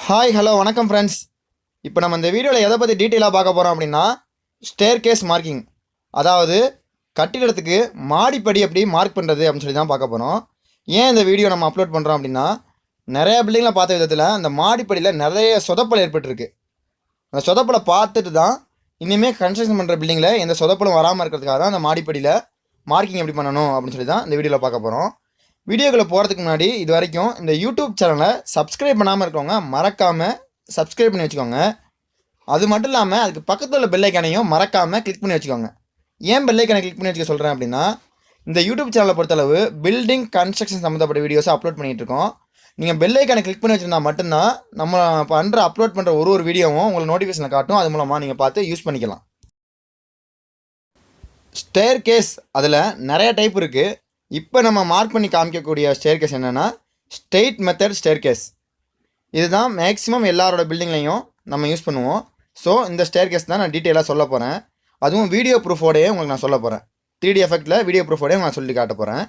Hi hello வணக்கம் friends இப்போ நம்ம இந்த வீடியோவில் எதை பற்றி டீட்டெயிலாக பார்க்க போகிறோம் அப்படின்னா ஸ்டேர் கேஸ் மார்க்கிங் அதாவது கட்டிடத்துக்கு மாடிப்படி எப்படி மார்க் பண்ணுறது அப்படின்னு சொல்லி தான் பார்க்க போகிறோம் ஏன் இந்த வீடியோ நம்ம அப்லோட் பண்ணுறோம் அப்படின்னா நிறைய பில்டிங்கில் பார்த்த விதத்தில் அந்த மாடிப்படியில் நிறைய சொதப்பல் ஏற்பட்டிருக்கு. அந்த சொதப்பலை பார்த்துட்டு தான் இனிமேல் கன்ஸ்ட்ரக்ஷன் பண்ணுற பில்டிங்கில் எந்த சொதப்பலும் வராமல் இருக்கிறதுக்காக தான் அந்த மாடிப்படியில் மார்க்கிங் எப்படி பண்ணணும் அப்படின்னு சொல்லி தான் இந்த வீடியோவில் பார்க்க போகிறோம் வீடியோக்குள்ளே போகிறதுக்கு முன்னாடி இது வரைக்கும் இந்த யூடியூப் சேனலை சப்ஸ்கிரைப் பண்ணாமல் இருக்கவங்க மறக்காமல் சப்ஸ்கிரைப் பண்ணி வச்சுக்கோங்க. அது மட்டும் இல்லாமல் அதுக்கு பக்கத்தில் உள்ள பெல்லைக்கானையும் மறக்காமல் கிளிக் பண்ணி வச்சுக்கோங்க. ஏன் பெல்லைக்கானை கிளிக் பண்ணி வச்சுக்க சொல்கிறேன் அப்படின்னா இந்த யூடியூப் சேனலை பொறுத்தளவு பில்டிங் கன்ஸ்ட்ரக்ஷன் சம்மந்தப்பட்ட வீடியோஸை அப்லோட் பண்ணிகிட்டு இருக்கோம். நீங்கள் பெல்லைக்கானை கிளிக் பண்ணி வச்சுருந்தா மட்டும்தான் நம்ம பண்ணுற அப்லோட் பண்ணுற ஒரு ஒரு வீடியோவும் உங்களுக்கு நோட்டிஃபிகேஷனை காட்டும். அது மூலமாக நீங்கள் பார்த்து யூஸ் பண்ணிக்கலாம். ஸ்டேர் கேஸ் அதில் நிறைய டைப் இருக்குது இப்போ நம்ம மார்க் பண்ணி காமிக்கக்கூடிய ஸ்டேர் கேஸ் என்னென்னா ஸ்ட்ரெயிட் மெத்தட் ஸ்டேர் கேஸ் இதுதான் மேக்ஸிமம் எல்லாரோட பில்டிங்லையும் நம்ம யூஸ் பண்ணுவோம். ஸோ இந்த ஸ்டேர் கேஸ் தான் நான் டீட்டெயிலாக சொல்ல போகிறேன் அதுவும் வீடியோ ப்ரூஃபோடையே உங்களுக்கு நான் சொல்ல போகிறேன் த்ரீ டி எஃபெக்டில் வீடியோ ப்ரூஃபோடையே நான் சொல்லி காட்ட போகிறேன்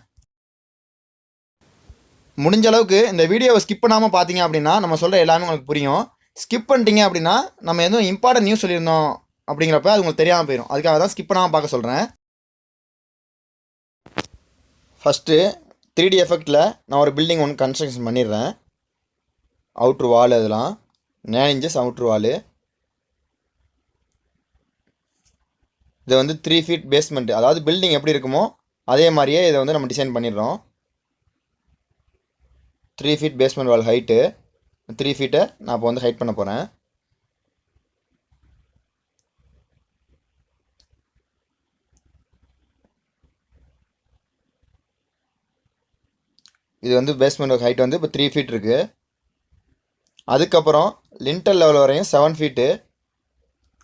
முடிஞ்ச அளவுக்கு இந்த வீடியோவை ஸ்கிப் பண்ணாமல் பார்த்தீங்க அப்படின்னா நம்ம சொல்கிற எல்லாமே உங்களுக்கு புரியும். ஸ்கிப் பண்ணிட்டீங்க அப்படின்னா நம்ம எதுவும் இம்பார்ட்டன்ட் நியூஸ் சொல்லியிருந்தோம் அப்படிங்கிறப்ப அது உங்களுக்கு தெரியாமல் போயிடும் அதுக்காக தான் ஸ்கிப் பண்ணாமல் பார்க்க சொல்கிறேன் ஃபஸ்ட்டு த்ரீ டி எஃபெக்டில் நான் ஒரு பில்டிங் ஒன்று கன்ஸ்ட்ரக்ஷன் பண்ணிடுறேன். அவுட்ரு வால் அதெல்லாம். நைன் இன்ச்சஸ் அவுட்ரு வாலு இது வந்து த்ரீ ஃபீட் பேஸ்மெண்ட் அதாவது பில்டிங் எப்படி இருக்குமோ அதே மாதிரியே இதை வந்து நம்ம டிசைன் பண்ணிடுறோம். Three feet basement wall height three ஃபீட்டை நான் இப்போ வந்து ஹைட் பண்ண போகிறேன் இது வந்து பேஸ்மெண்ட் ஹைட் வந்து இப்போ த்ரீ ஃபீட் இருக்குது அதுக்கப்புறம் லிண்டல் லெவல் வரையும் செவன் ஃபீட்டு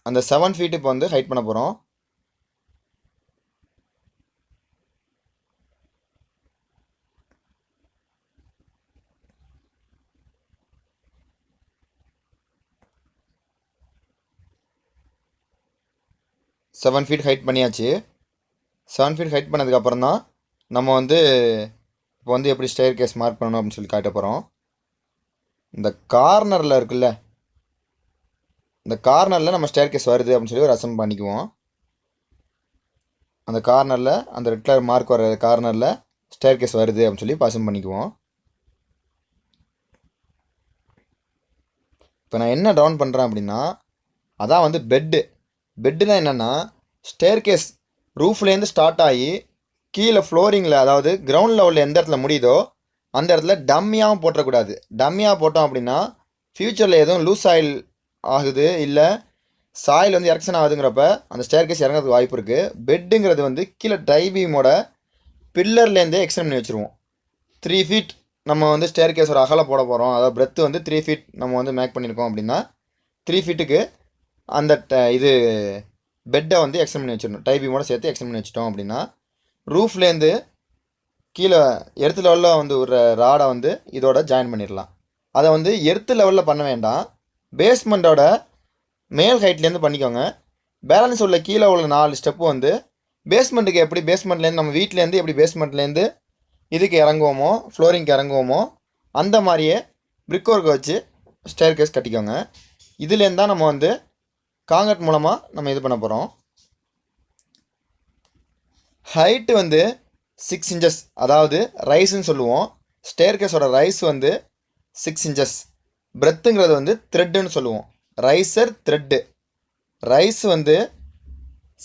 அந்த செவன் ஃபீட்டு இப்போ வந்து ஹைட் பண்ண போகிறோம் செவன் ஃபீட் ஹைட் பண்ணியாச்சு. செவன் ஃபீட் ஹைட் பண்ணதுக்கப்புறம் தான் நம்ம வந்து இப்போ வந்து எப்படி ஸ்டேர் கேஸ் மார்க் பண்ணணும் அப்படின்னு சொல்லி காட்ட போகிறோம் இந்த கார்னரில் இருக்குல்ல இந்த கார்னரில் நம்ம ஸ்டேர் கேஸ் வருது அப்படின்னு சொல்லி ஒரு அசம் பண்ணிக்குவோம். அந்த கார்னரில் அந்த ரெட் கலர் மார்க் வர கார்னரில் ஸ்டேர் கேஸ் வருது அப்படின்னு சொல்லி பாசம் பண்ணிக்குவோம். இப்போ நான் என்ன டவுன் பண்ணுறேன் அப்படின்னா அதான் வந்து பெட்டு பெட்டுனா என்னென்னா ஸ்டேர் கேஸ் ரூஃப்லேருந்து ஸ்டார்ட் ஆகி கீழே ஃப்ளோரிங்கில் அதாவது கிரவுண்ட் லெவலில் எந்த இடத்துல முடியுதோ அந்த இடத்துல டம்மியாகவும் போட்டுறக்கூடாது. டம்மியாக போட்டோம் அப்படின்னா ஃப்யூச்சரில் எதுவும் லூஸ் ஆயில் ஆகுது இல்லை சாயில் வந்து எரக்ஷன் ஆகுதுங்கிறப்ப அந்த ஸ்டேர் கேஸ் இறங்கிறதுக்கு வாய்ப்பு இருக்குது பெட்டுங்கிறது வந்து கீழே ட்ரைவிமோட பில்லர்லேருந்தே எக்ஸ்டெண்ட் பண்ணி வச்சுருவோம். த்ரீ ஃபீட் நம்ம வந்து ஸ்டேர் கேஸ் ஒரு அகல போட போகிறோம் அதாவது பிரெத்து வந்து த்ரீ ஃபீட் நம்ம வந்து மேக் பண்ணியிருக்கோம் அப்படின்னா த்ரீ ஃபீட்டுக்கு அந்த ட- இது பெட்டை வந்து எக்ஸ்டெண்ட் பண்ணி வச்சிடணும். டைபிமோட சேர்த்து எக்ஸ்டெண்ட் பண்ணி வச்சிட்டோம் அப்படின்னா ரூஃப்லேருந்து கீழே எர்த்து லெவலில் வந்து ஒரு ராடை வந்து இதோட ஜாயின் பண்ணிடலாம். அதை வந்து எர்த்து லெவலில் பண்ண வேண்டாம். பேஸ்மெண்ட்டோட மேல் ஹைட்லேருந்து பண்ணிக்கோங்க. பேலன்ஸ் உள்ள கீழே உள்ள நாலு ஸ்டெப்பு வந்து பேஸ்மெண்ட்டுக்கு எப்படி பேஸ்மெண்ட்லேருந்து நம்ம வீட்டிலேருந்து எப்படி பேஸ்மெண்ட்லேருந்து இதுக்கு இறங்குவோமோ ஃப்ளோரிங்க்கு இறங்குவோமோ அந்த மாதிரியே பிரிக் ஒர்க்கை வச்சு ஸ்டேர் கேஸ் கட்டிக்கோங்க. இதுலேருந்து தான் நம்ம வந்து காங்கிரட் மூலமாக நம்ம இது பண்ண போகிறோம் ஹைட்டு வந்து சிக்ஸ் இன்ச்சஸ் அதாவது ரைஸ்ன்னு சொல்லுவோம். ஸ்டேர்கேஸோட ரைஸ் வந்து சிக்ஸ் இன்ச்சஸ் பிரெத்துங்கிறது வந்து த்ரெட்டுன்னு சொல்லுவோம். ரைஸர் த்ரெட்டு ரைஸ் வந்து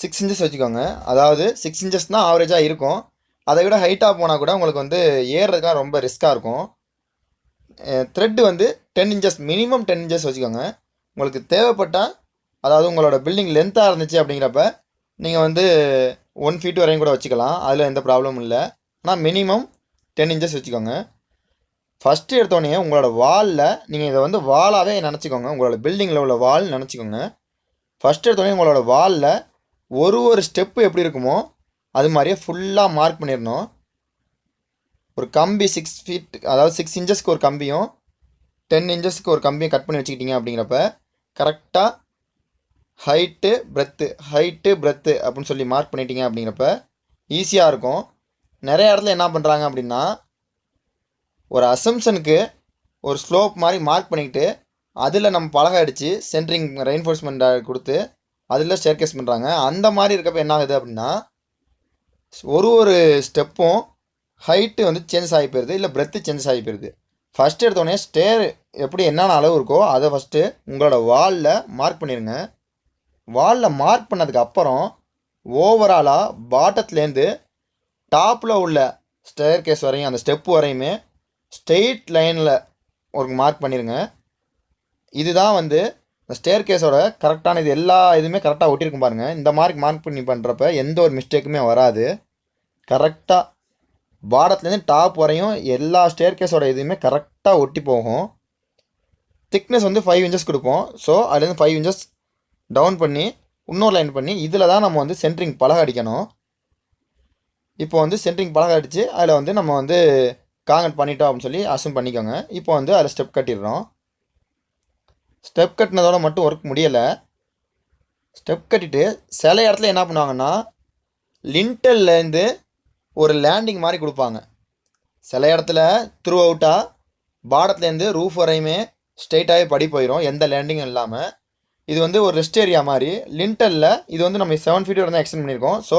சிக்ஸ் இன்ச்சஸ் வச்சுக்கோங்க. அதாவது சிக்ஸ் இன்ச்சஸ் தான் ஆவரேஜாக இருக்கும். அதை விட ஹைட்டாக போனால் கூட உங்களுக்கு வந்து ஏறுறதுக்காக ரொம்ப ரிஸ்க்காக இருக்கும். த்ரெட்டு வந்து ten inches minimum ten inches வச்சுக்கோங்க. உங்களுக்கு தேவைப்பட்டால் அதாவது உங்களோட பில்டிங் லென்த்தாக இருந்துச்சு அப்படிங்கிறப்ப நீங்கள் வந்து ஒன் ஃபீட் வரையும் கூட வச்சுக்கலாம். அதில் எந்த ப்ராப்ளமும் இல்லை. ஆனால் மினிமம் டென் இன்ச்சஸ் வச்சுக்கோங்க. ஃபஸ்ட்டு எடுத்தோடனே உங்களோட வாலில் நீங்கள் இதை வந்து வாலாகவே நினச்சிக்கோங்க. உங்களோட பில்டிங்கில் உள்ள வால் நினச்சிக்கோங்க. ஃபஸ்ட்டு எடுத்தோடனே உங்களோட வாலில் ஒரு ஒரு ஸ்டெப்பு எப்படி இருக்குமோ அது மாதிரியே ஃபுல்லாக மார்க் பண்ணிடணும். ஒரு கம்பி சிக்ஸ் ஃபீட் அதாவது சிக்ஸ் இன்ச்சஸ்க்கு ஒரு கம்பியும் டென் இன்ச்சஸ்க்கு ஒரு கம்பியும் கட் பண்ணி வச்சுக்கிட்டீங்க அப்படிங்கிறப்ப கரெக்டாக ஹைட்டு பிரெத்து ஹைட்டு பிரெத்து அப்படின்னு சொல்லி மார்க் பண்ணிட்டீங்க அப்படிங்கிறப்ப ஈஸியாக இருக்கும். நிறைய இடத்துல என்ன பண்ணுறாங்க அப்படின்னா ஒரு அசம்ஷனுக்கு ஒரு ஸ்லோப் மாதிரி மார்க் பண்ணிக்கிட்டு அதில் நம்ம பழக அடித்து சென்ட்ரிங் ரெயின்ஃபோர்ஸ்மெண்ட் கொடுத்து அதில் ஸ்டேர்கேஸ் பண்ணுறாங்க அந்த மாதிரி இருக்கப்ப என்ன ஆகுது அப்படின்னா ஒரு ஒரு ஸ்டெப்பும் ஹைட்டு வந்து சேஞ்ச் ஆகி போயிடுது இல்லை பிரெத்து சேஞ்ச் ஆகி போயிடுது ஃபஸ்ட்டு எடுத்தோடனே ஸ்டேர் எப்படி என்னென்ன அளவு இருக்கோ அதை ஃபஸ்ட்டு உங்களோட வாலில் மார்க் பண்ணிடுங்க வாலில் மார்க் பண்ணதுக்கு அப்புறம் ஓவராலாக பாட்டத்துலேருந்து டாப்பில் உள்ள ஸ்டேர் கேஸ் வரையும் அந்த ஸ்டெப் வரையுமே ஸ்ட்ரெயிட் லைனில் ஒரு மார்க் பண்ணிடுங்க இதுதான் வந்து இந்த ஸ்டேர் கேஸோட கரெக்டான இது எல்லா இதுவுமே கரெக்டாக ஒட்டியிருக்கும் பாருங்கள் இந்த மாதிரி மார்க் பண்ணி பண்ணுறப்ப எந்த ஒரு மிஸ்டேக்குமே வராது. கரெக்டாக பாடத்துலேருந்து டாப் வரையும் எல்லா ஸ்டேர் கேஸோட இதுவுமே கரெக்டாக ஒட்டி போகும். திக்னஸ் வந்து ஃபைவ் இன்ச்சஸ் கொடுப்போம். ஸோ அதுலேருந்து ஃபைவ் இன்ச்சஸ் டவுன் பண்ணி இன்னொரு லைன் பண்ணி இதில் தான் நம்ம வந்து சென்ட்ரிங் பலகை அடிக்கணும். இப்போ வந்து சென்ட்ரிங் பலகை அடித்து அதில் வந்து நம்ம வந்து காங்கட் பண்ணிட்டோம் அப்படின்னு சொல்லி அசம் பண்ணிக்கோங்க. இப்போ வந்து அதில் ஸ்டெப் கட்டிடுறோம். ஸ்டெப் கட்டினதோட மட்டும் ஒர்க் முடியலை. ஸ்டெப் கட்டிட்டு சில இடத்துல என்ன பண்ணுவாங்கன்னா லிண்டல்லேருந்து ஒரு லேண்டிங் மாதிரி கொடுப்பாங்க. சில இடத்துல த்ரூ அவுட்டாக பாடத்துலேருந்து ரூஃப் வரையுமே ஸ்ட்ரெயிட்டாகவே படி போயிடும் எந்த லேண்டிங்கும் இல்லாமல் இது வந்து ஒரு ரெஸ்ட் ஏரியா மாதிரி லிண்டலில் இது வந்து நம்ம செவன் ஃபீட் வரை தான் எக்ஸ்டெண்ட் பண்ணியிருக்கோம் ஸோ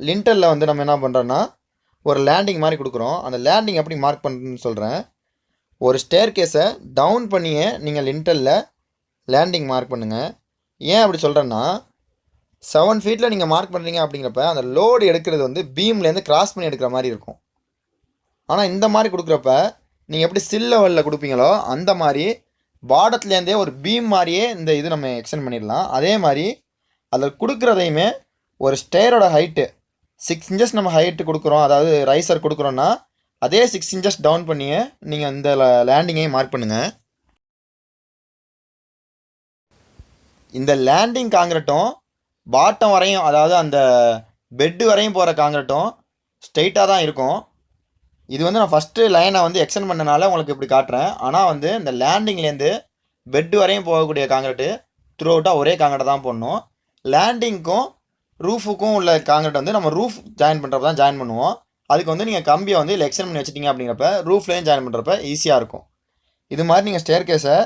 லிண்டலில் வந்து நம்ம என்ன பண்ணுறோன்னா ஒரு லேண்டிங் மாதிரி கொடுக்குறோம். அந்த லேண்டிங் எப்படி மார்க் பண்ணுறதுன்னு சொல்கிறேன் ஒரு ஸ்டேர் கேஸை டவுன் பண்ணியே நீங்கள் லிண்டலில் லேண்டிங் மார்க் பண்ணுங்கள் ஏன் அப்படி சொல்கிறேன்னா செவன் ஃபீட்டில் நீங்கள் மார்க் பண்ணுறீங்க அப்படிங்கிறப்ப அந்த லோடு எடுக்கிறது வந்து பீம்லேருந்து கிராஸ் பண்ணி எடுக்கிற மாதிரி இருக்கும். ஆனால் இந்த மாதிரி கொடுக்குறப்ப நீங்கள் எப்படி சில் லெவலில் கொடுப்பீங்களோ அந்த மாதிரி பாடத்துலேருந்தே ஒரு பீம் மாதிரியே இந்த இது நம்ம எக்ஸ்டெண்ட் பண்ணிடலாம். அதே மாதிரி அதில் கொடுக்குறதையுமே ஒரு ஸ்டேரோட ஹைட்டு சிக்ஸ் இன்ச்சஸ் நம்ம ஹைட்டு கொடுக்குறோம். அதாவது ரைசர் கொடுக்குறோன்னா அதே சிக்ஸ் இன்ச்சஸ் டவுன் பண்ணியே நீங்கள் இந்த லேண்டிங்கையும் மார்க் பண்ணுங்கள் இந்த லேண்டிங் காங்கிரட்டும் பாட்டம் வரையும் அதாவது அந்த பெட்டு வரையும் போகிற காங்கிரட்டும் ஸ்ட்ரெயிட்டாக தான் இருக்கும். இது வந்து நான் ஃபஸ்ட்டு லைனை வந்து எக்ஸ்டெண்ட் பண்ணனால உங்களுக்கு இப்படி காட்டுறேன். ஆனால் வந்து இந்த லேண்டிங்லேருந்து பெட் வரையும் போகக்கூடிய காங்கிரட்டு த்ரூ அவுட்டாக ஒரே காங்கிரட்டை தான் போடணும். லேண்டிங்க்கும் ரூஃபுக்கும் உள்ள காங்கிரட் வந்து நம்ம ரூஃப் ஜாயின் பண்ணுறப்ப தான் ஜாயின் பண்ணுவோம். அதுக்கு வந்து நீங்கள் கம்பியை வந்து இல்லை எக்ஸ்டெண்ட் பண்ணி வச்சிட்டிங்க அப்படிங்கிறப்ப ரூஃப்லேயும் ஜாயின் பண்ணுறப்ப ஈஸியாக இருக்கும். இது மாதிரி நீங்கள் ஸ்டேர் கேஸை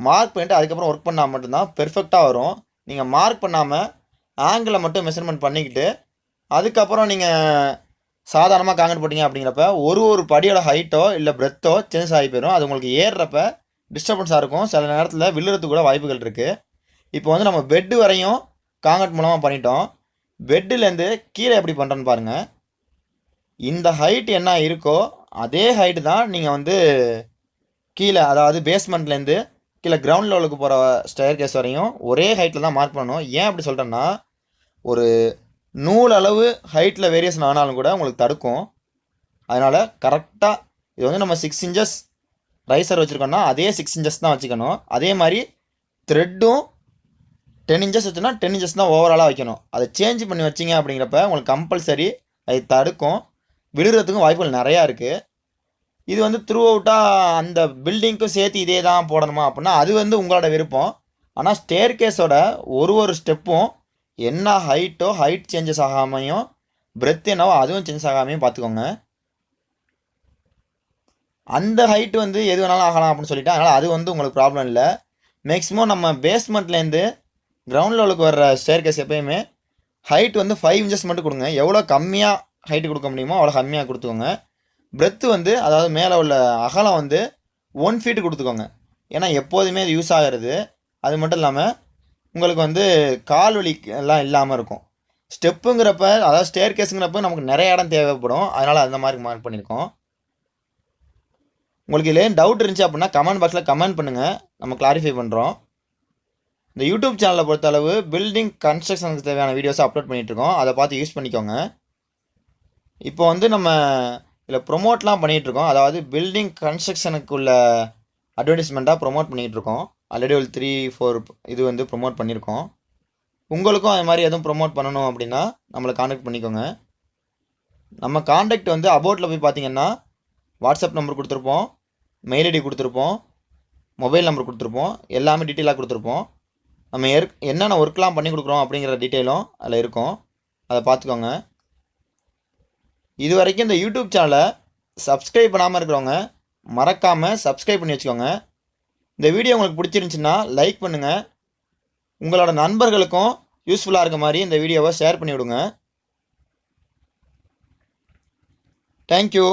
மார்க் பண்ணிட்டு அதுக்கப்புறம் ஒர்க் பண்ணால் மட்டும்தான் பெர்ஃபெக்டாக வரும். நீங்கள் மார்க் பண்ணாமல் ஆங்கிளை மட்டும் மெஷர்மெண்ட் பண்ணிக்கிட்டு அதுக்கப்புறம் நீங்கள் சாதாரணமாக காங்கிரட் போட்டிங்க அப்படிங்கிறப்ப ஒரு ஒரு படியோட ஹைட்டோ இல்லை பிரெத்தோ சேஞ்ச் ஆகி போயிடும். அது உங்களுக்கு ஏறுறப்ப டிஸ்டர்பன்ஸாக இருக்கும். சில நேரத்தில் விழுறதுக்கு கூட வாய்ப்புகள் இருக்குது இப்போ வந்து நம்ம பெட்டு வரையும் காங்கிரட் மூலமாக பண்ணிட்டோம். பெட்டுலேருந்து கீழே எப்படி பண்ணுறோன்னு பாருங்கள் இந்த ஹைட் என்ன இருக்கோ அதே ஹைட்டு தான் நீங்கள் வந்து கீழே அதாவது பேஸ்மெண்ட்லேருந்து கீழே கிரவுண்ட் லெவலுக்கு போகிற ஸ்டேர் கேஸ் வரையும் ஒரே ஹைட்டில் தான் மார்க் பண்ணணும். ஏன் அப்படி சொல்கிறேன்னா ஒரு நூல் அளவு ஹைட்டில் வேரியேஷன் ஆனாலும் கூட உங்களுக்கு தடுக்கும். அதனால் கரெக்டாக இது வந்து நம்ம சிக்ஸ் இன்ச்சஸ் ரைசர் வச்சுருக்கோம்னா அதே சிக்ஸ் இன்ச்சஸ் தான் வச்சுக்கணும். அதே மாதிரி த்ரெட்டும் டென் இன்ச்சஸ் வச்சுன்னா டென் இன்ச்சஸ் தான் ஓவராலாக வைக்கணும். அதை சேஞ்ச் பண்ணி வச்சிங்க அப்படிங்கிறப்ப உங்களுக்கு கம்பல்சரி அது தடுக்கும். விழுகிறதுக்கும் வாய்ப்புகள் நிறையா இருக்குது இது வந்து த்ரூ அவுட்டாக அந்த பில்டிங்க்கும் சேர்த்து இதே தான் போடணுமா அப்படின்னா அது வந்து உங்களோட விருப்பம். ஆனால் ஸ்டேர் கேஸோட ஒரு ஒரு ஸ்டெப்பும் என்ன ஹைட்டோ ஹைட் சேஞ்சஸ் ஆகாமையும் பிரெத் என்னவோ அதுவும் சேஞ்சஸ் ஆகாமையும் பார்த்துக்கோங்க. அந்த ஹைட் வந்து எது வேணாலும் ஆகலாம் அப்படின்னு சொல்லிட்டு அதனால் அது வந்து உங்களுக்கு ப்ராப்ளம் இல்லை. மேக்ஸிமம் நம்ம பேஸ்மெண்ட்லேருந்து கிரவுண்ட் லெவலுக்கு வர்ற ஸ்டேர்கேஸ் எப்பயுமே ஹைட் வந்து ஃபைவ் இன்ச்சஸ் மட்டும் கொடுங்க. எவ்வளோ கம்மியாக ஹைட்டு கொடுக்க முடியுமோ அவ்வளோ கம்மியாக கொடுத்துக்கோங்க. பிரெத்து வந்து அதாவது மேலே உள்ள அகலம் வந்து ஒன் ஃபீட்டு கொடுத்துக்கோங்க. ஏன்னா எப்போதுமே இது யூஸ் ஆகிறது. அது மட்டும் இல்லாமல் உங்களுக்கு வந்து கால் வலி எல்லாம் இல்லாமல் இருக்கும். ஸ்டெப்புங்கிறப்ப அதாவது ஸ்டேர் கேஸுங்கிறப்ப நமக்கு நிறைய இடம் தேவைப்படும். அதனால் அந்த மாதிரி மார்க் பண்ணியிருக்கோம் உங்களுக்கு இதில் டவுட் இருந்துச்சு அப்படின்னா கமெண்ட் பாக்ஸில் கமெண்ட் பண்ணுங்கள் நம்ம கிளாரிஃபை பண்ணுறோம் இந்த யூடியூப் சேனலை பொறுத்தளவு பில்டிங் கன்ஸ்ட்ரக்ஷனுக்கு தேவையான வீடியோஸை அப்லோட் பண்ணிகிட்ருக்கோம் அதை பார்த்து யூஸ் பண்ணிக்கோங்க. இப்போ வந்து நம்ம இதில் ப்ரொமோட்லாம் பண்ணிகிட்ருக்கோம் அதாவது பில்டிங் கன்ஸ்ட்ரக்ஷனுக்குள்ள அட்வர்டைஸ்மெண்ட்டாக ப்ரொமோட் பண்ணிகிட்ருக்கோம் ஆல்ரெடி ஒரு த்ரீ ஃபோர் இது வந்து ப்ரொமோட் பண்ணியிருக்கோம் உங்களுக்கும் அது மாதிரி எதுவும் ப்ரொமோட் பண்ணணும் அப்படின்னா நம்மளை காண்டாக்ட் பண்ணிக்கோங்க. நம்ம காண்டாக்ட் வந்து அபவுட்டில் போய் பார்த்தீங்கன்னா வாட்ஸ்அப் நம்பர் கொடுத்துருப்போம் மெயில் ஐடி கொடுத்துருப்போம் மொபைல் நம்பர் கொடுத்துருப்போம் எல்லாமே டீட்டெயிலாக கொடுத்துருப்போம். நம்ம ஏற் என்னென்ன ஒர்க்லாம் பண்ணி கொடுக்குறோம் அப்படிங்கிற டீட்டெயிலும் அதில் இருக்கும். அதை பார்த்துக்கோங்க. இது வரைக்கும் இந்த யூடியூப் சேனலை சப்ஸ்கிரைப் பண்ணாமல் இருக்கிறவங்க மறக்காமல் சப்ஸ்கிரைப் பண்ணி வச்சுக்கோங்க. இந்த வீடியோ உங்களுக்கு பிடிச்சிருந்துச்சின்னா லைக் பண்ணுங்கள் உங்களோட நண்பர்களுக்கும் யூஸ்ஃபுல்லாக இருக்க மாதிரி இந்த வீடியோவை ஷேர் பண்ணிவிடுங்க. தேங்க்யூ